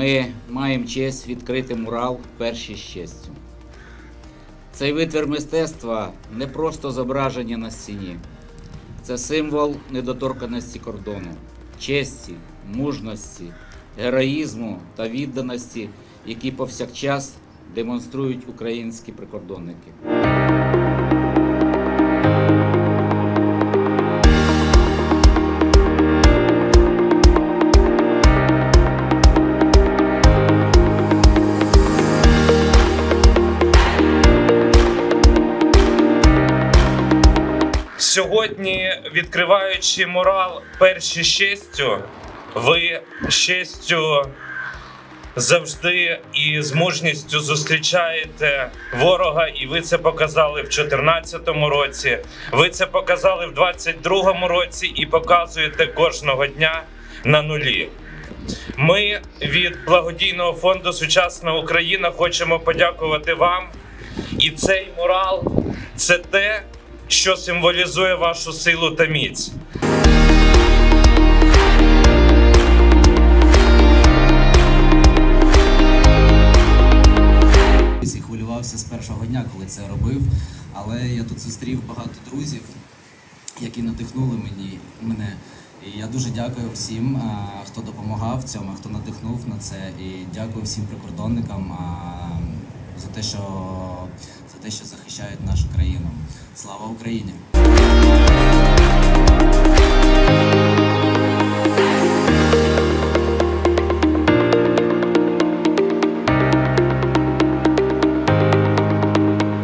ми маємо честь відкрити мурал перші з честю. Цей витвір мистецтва не просто зображення на стіні, це символ недоторканості кордону, честі, мужності, героїзму та відданості, які повсякчас демонструють українські прикордонники. Сьогодні, відкриваючи мурал перші з честю, ви з честю завжди і з мужністю зустрічаєте ворога, і ви це показали в 2014 році. Ви це показали в 2022 році і показуєте кожного дня на нулі. Ми від благодійного фонду Сучасна Україна хочемо подякувати вам. І цей мурал це те, що символізує вашу силу та міць. хвилювався з першого дня, коли це робив. Але я тут зустрів багато друзів, які надихнули мені мене. І я дуже дякую всім, хто допомагав цьому, хто надихнув на це. І дякую всім прикордонникам за те, що за те, що захищають нашу країну. Слава Україні!